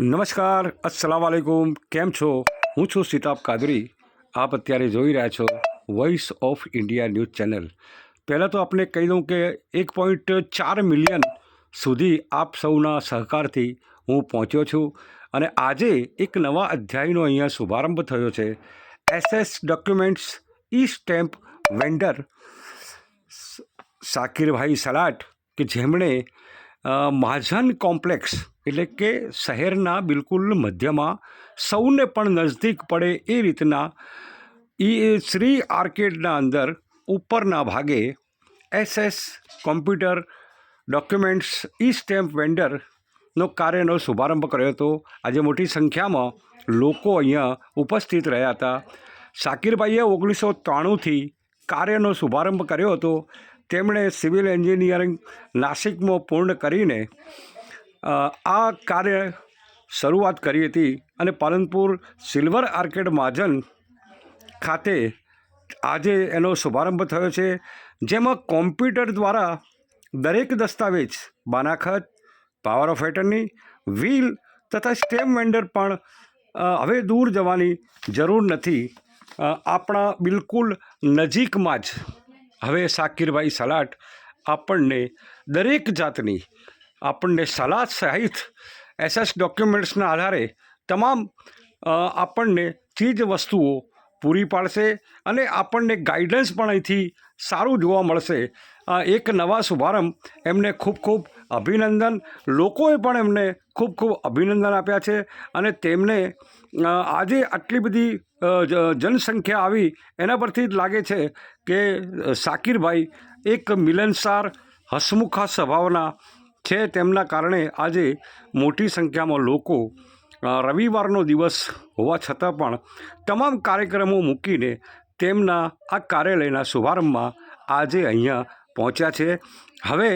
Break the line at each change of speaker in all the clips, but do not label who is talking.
નમસ્કાર અસલામ વાલેકુમ કેમ છો? હું છું સિતાબ કાદરી. આપ અત્યારે જોઈ રહ્યા છો voice of India news channel. પહેલાં તો આપણે કહી દઉં કે એક પોઈન્ટ ચાર મિલિયન સુધી આપ સૌના સહકારથી હું પહોંચ્યો છું અને આજે એક નવા અધ્યાયનો અહીંયા શુભારંભ થયો છે. SS documents e stamp vendor Sakirbhai Salat કે જેમણે મહાજન કોમ્પ્લેક્સ એટલે કે શહેરના બિલકુલ મધ્યમાં સૌને પણ નજદીક પડે એ રીતના એ શ્રી આર્કેડના અંદર ઉપરના ભાગે SS computer documents e stamp વેન્ડરનો કાર્યનો શુભારંભ કર્યો હતો. આજે મોટી સંખ્યામાં લોકો અહીંયા ઉપસ્થિત રહ્યા હતા. શાકિરભાઈએ ઓગણીસો ત્રાણુંથી કાર્યનો શુભારંભ કર્યો હતો. તેમણે સિવિલ એન્જિનિયરિંગ નાસિકમાં પૂર્ણ કરીને આ કાર્ય શરૂઆત કરી હતી અને પાલનપુર સિલ્વર આર્કેડ મહાજન ખાતે આજે એનો શુભારંભ થયો છે, જેમાં કોમ્પ્યુટર દ્વારા દરેક દસ્તાવેજ, બાનાખત પાવર ઓફ એટર્ની વ્હીલ તથા સ્ટેમ વેન્ડર પણ હવે દૂર જવાની જરૂર નથી. આપણા બિલકુલ નજીકમાં જ હવે શાકિરભાઈ સલાટ આપણને દરેક જાતની, આપણને સલાહ સહિત એસએસ ડોક્યુમેન્ટ્સના આધારે તમામ આપણને ચીજ વસ્તુઓ પૂરી પાડશે અને આપણને ગાઈડન્સ પણ અહીંથી સારું જોવા મળશે. એક નવા શુભારંભ એમને ખૂબ ખૂબ અભિનંદન. લોકોએ પણ એમને ખૂબ ખૂબ અભિનંદન આપ્યા છે અને તેમને આજે આટલી બધી જનસંખ્યા આવી એના પરથી જ લાગે છે કે સાકિરભાઈ એક મિલનસાર, હસમુખા સ્વભાવના છે. તેમના કારણે આજે મોટી સંખ્યામાં લોકો રવિવારનો દિવસ હોવા છતાં પણ તમામ કાર્યક્રમો મૂકીને તેમના આ કાર્યાલયના શુભારંભમાં આજે અહીંયા પહોંચ્યા છે. હવે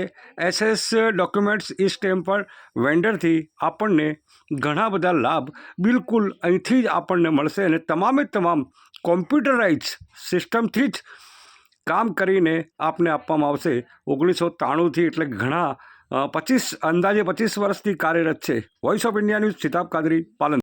એસએસ ડોક્યુમેન્ટ્સ ઈ સ્ટેમ્પ પર વેન્ડરથી આપણને ઘણા બધા લાભ બિલકુલ અહીંથી જ આપણને મળશે અને તમામે તમામ કોમ્પ્યુટરાઇઝ સિસ્ટમથી જ કામ કરીને આપને આપવામાં આવશે. ઓગણીસો ત્રાણુંથી એટલે ઘણા પચીસ અંદાજે પચીસ વર્ષથી કાર્યરત છે. Voice of India news Sitab Kadri પાલન